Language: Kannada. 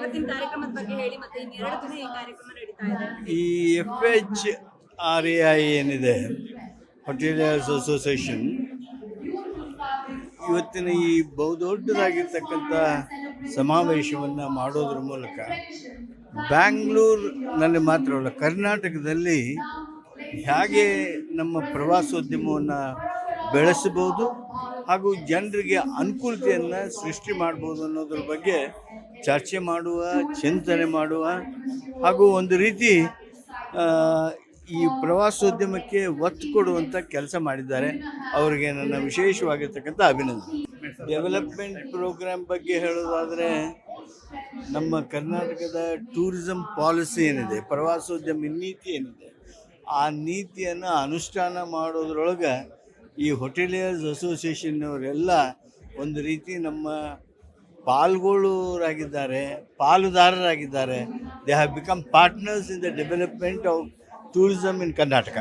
ಇವತ್ತಿನ ಕಾರ್ಯಕ್ರಮದ ಬಗ್ಗೆ ಹೇಳಿ ಮತ್ತೆ ಇನ್ನೆರಡು ದಿನ ಈ ಕಾರ್ಯಕ್ರಮ ನಡೀತಾ ಇದೆ. F H R A I ಏನಿದೆ? ಹೋಟೆಲಿಯರ್ಸ್ ಅಸೋಸಿಯೇಷನ್ ಇವತ್ತಿನ ಈ ಬಹುದೊಡ್ಡದಾಗಿರ್ತಕ್ಕಂಥ ಸಮಾವೇಶವನ್ನು ಮಾಡೋದ್ರ ಮೂಲಕ ಬ್ಯಾಂಗ್ಳೂರ್ನಲ್ಲಿ ಮಾತ್ರವಲ್ಲ ಕರ್ನಾಟಕದಲ್ಲಿ ಹೇಗೆ ನಮ್ಮ ಪ್ರವಾಸೋದ್ಯಮವನ್ನು ಬೆಳೆಸಬಹುದು ಹಾಗೂ ಜನರಿಗೆ ಅನುಕೂಲತೆಯನ್ನು ಸೃಷ್ಟಿ ಮಾಡ್ಬೋದು ಅನ್ನೋದ್ರ ಬಗ್ಗೆ ಚರ್ಚೆ ಮಾಡುವ, ಚಿಂತನೆ ಮಾಡುವ ಹಾಗೂ ಒಂದು ರೀತಿ ಈ ಪ್ರವಾಸೋದ್ಯಮಕ್ಕೆ ಒತ್ತು ಕೊಡುವಂಥ ಕೆಲಸ ಮಾಡಿದ್ದಾರೆ. ಅವರಿಗೆ ನನ್ನ ವಿಶೇಷವಾಗಿರ್ತಕ್ಕಂಥ ಅಭಿನಂದನೆ. ಡೆವಲಪ್ಮೆಂಟ್ ಪ್ರೋಗ್ರಾಮ್ ಬಗ್ಗೆ ಹೇಳೋದಾದರೆ, ನಮ್ಮ ಕರ್ನಾಟಕದ ಟೂರಿಸಂ ಪಾಲಿಸಿ ಏನಿದೆ, ಪ್ರವಾಸೋದ್ಯಮ ನೀತಿ ಏನಿದೆ, ಆ ನೀತಿಯನ್ನು ಅನುಷ್ಠಾನ ಮಾಡೋದ್ರೊಳಗೆ ಈ ಹೋಟೆಲಿಯರ್ಸ್ ಅಸೋಸಿಯೇಷನ್ನವರೆಲ್ಲ ಒಂದು ರೀತಿ ನಮ್ಮ ಪಾಲ್ಗೊಳ್ಳುವರಾಗಿದ್ದಾರೆ ಪಾಲುದಾರರಾಗಿದ್ದಾರೆ. They have become partners in the development of tourism in Karnataka